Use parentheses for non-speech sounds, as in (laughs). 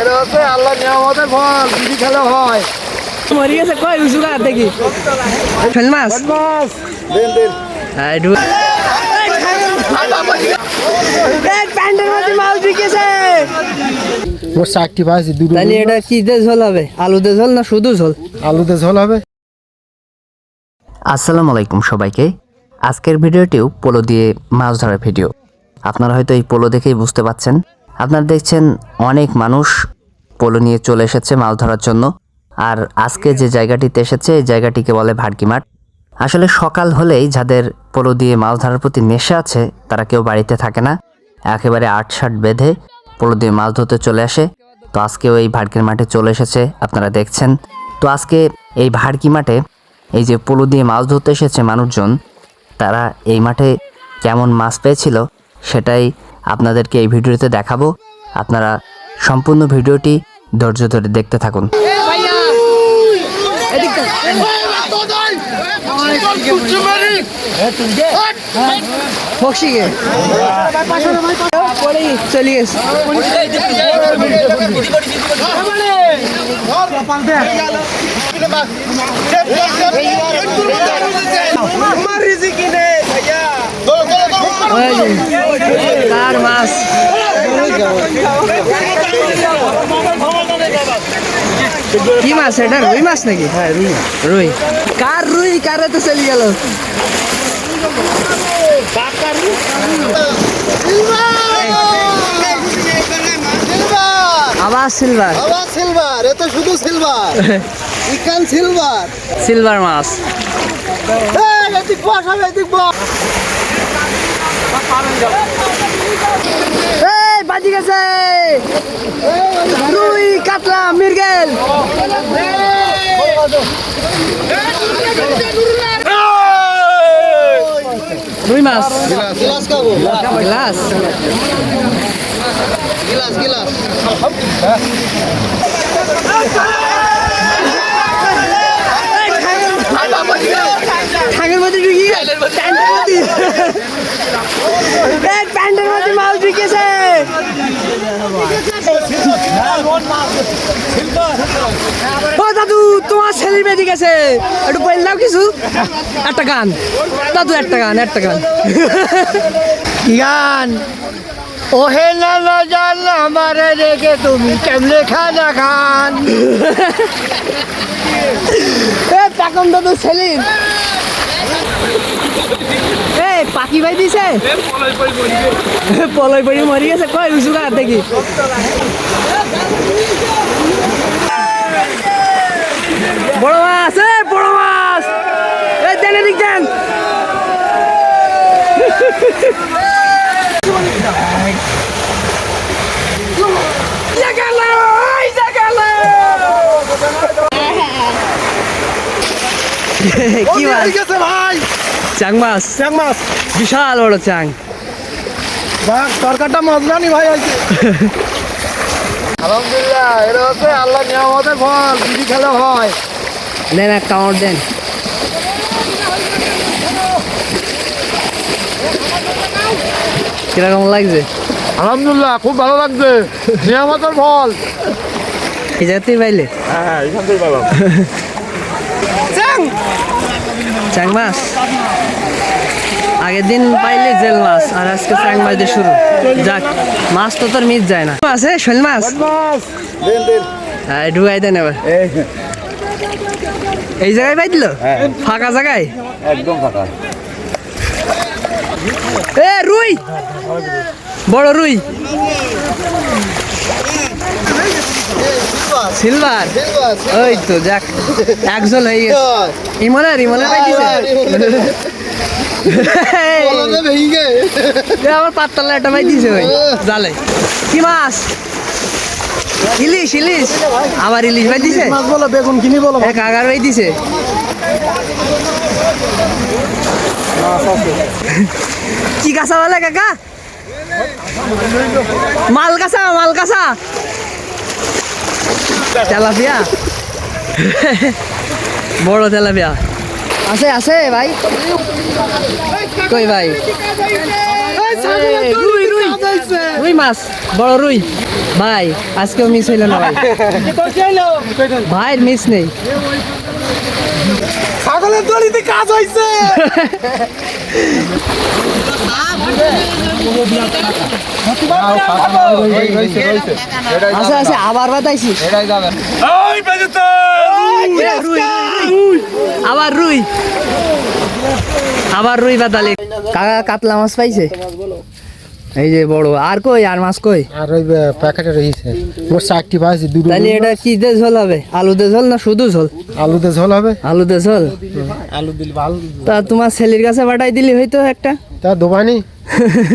এটা হচ্ছে আল্লাহ নিয়ামতের ফল বিড়ি খেলে হয়। মরি গেছে কই উঁচু কার দেখি? শোল মাছ? মাছ। দেন দেন। একটু প্যান্টের মধ্যে মাছ ঢুকেছে ওর চারটি ভাজি দুটো তাহলে এটা কি দিয়ে ঝোল হবে? আলু দিয়ে ঝোল না শুধু ঝোল? আলুতে ঝোল হবে। আসসালামু আলাইকুম সবাইকে। আজকের ভিডিওটিও পোলো দিয়ে মাছ ধরার ভিডিও। আপনারা হয়তো এই পোলো দেখেই বুঝতে পাচ্ছেন আপনারা দেখছেন অনেক মানুষ পোলো নিয়ে চলে এসেছে মাছ ধরার জন্য। আর আজকে যে জায়গাটিতে এসেছে, এই জায়গাটিকে বলে ভাড়কি মাঠ। আসলে সকাল হলেই যাদের পোলো দিয়ে মাছ ধরার প্রতি নেশা আছে, তারা কেউ বাড়িতে থাকে না। একেবারে আট ষাট বেঁধে পোলো দিয়ে মাছ ধরতে চলে আসে। তো আজকেও এই ভাড়কির মাঠে চলে এসেছে, আপনারা দেখছেন। তো আজকে এই ভাড়কি মাঠে এই যে পোলো দিয়ে মাছ ধরতে এসেছে মানুষজন, তারা এই মাঠে কেমন মাছ পেয়েছিল, সেটাই আপনাদেরকে এই ভিডিওতে দেখাবো আপনারা সম্পূর্ণ ভিডিওটি ধৈর্য ধরে দেখতে থাকুন গে পড়ে চলে গেছে ওই যে, কার মাছ কি মাছ এটা? রুই মাছ নাকি? হ্যাঁ রুই। রুই। কার রুই কারে তো চলে গেল? আবার সিলভার আবার সিলভার। এ তো শুধু সিলভার ইকান সিলভার সিলভার মাছ এদিক বস হবে এদিক বস। বাজি গেছে রুই কাতলা মির্গেল রুই মাছ। গিলাস। খাব। গিলাস? গিলাস ঠাকের মধ্যে। ঢুকি প্যান্টের মধ্যে এই প্যান্টের মধ্যে মাছ ঢুকেছে ও দাদু তোমার ছেলে বেঁধে গেছে একটু বল দাও কিছু। একটা গান। দাদু একটা গান একটা গান। গান। ওহে না না জান আমারে রেখে তুমি কেমনে খানা খান? এ টাকম দাদু সেলিম এ পাখি ভাই দিছে। পলই পড়ি মরি গেছে উঁচু কার দেখি। বড় মাছ এ বড় মাছ। এ দেন এদিক দেন। ইয়া। কি মাছ? ভাই। চাং মাছ। চাং মাছ। বিশাল বড় চাং। তরকারটা মজলানি ভাই হয়েছে (laughs) আলহামদুলিল্লাহ এটা হচ্ছে আল্লাহ নিয়ামতের ফল বিড়ি খেলে হয় দেন এক কামড় দেন। কীরকম লাগছে? আলহামদুলিল্লাহ খুব ভালো লাগছে নিয়ামতের ফল। এই পাইলে হ্যাঁ এখান থেকে পেলাম। চাং মাছ আগের দিন পাইলে জেল মাছ আর আজকে চাং মাছ দিয়ে শুরু। যাক মাছ তো তোর মিস যায় না। আছে শোল মাছ। হ্যাঁ ঢুকাই দেন এবার। এই। জায়গায় পাই দিল ফাঁকা জায়গায়? একদম ফাঁকা। এ রুই! বড় রুই। সিলভার? ওই তো যাক একজন হয়ে গেছে। দিছে ভেঙে এ আমার পাতলা একটা পাই দিছে ওই জালে। কি মাছ? ইলিশ ইলিশ। আবার ইলিশ পাই দিছে? মাছ বলো বেগুন কিনি বলো। এক আগার পাই দিছে। কি কাঁচা বলে কাকা? মাল কাঁচা মাল কাঁচা তেলাপিয়া? বড় তেলাপিয়া। আছে আছে ভাই। কই ভাই? রুই মাছ বড় রুই। ভাই আজকেও মিস হইল না ভাই। ভাই মিস নেই। ছাগলের দড়িতে কাজ হয়েছে আবার বাতাইছি। আবার রুই। আবার রুই বাতালে কাকা কাতলা মাছ পাইছে? এই যে বড় আর কই আর মাছ কই? আর ওই প্যাকেটে রয়েছে। মোট চারটি পাইছি দুটো তাহলে এটা কি দিয়ে ঝোল হবে? আলু দিয়ে ঝোল না শুধু ঝোল? আলুতে ঝোল হবে। আলু দিয়ে ঝোল? আলু দিল ভালো তা তোমার ছেলের কাছে পাঠাই দিলি হয়তো একটা। তা দোকানি (laughs)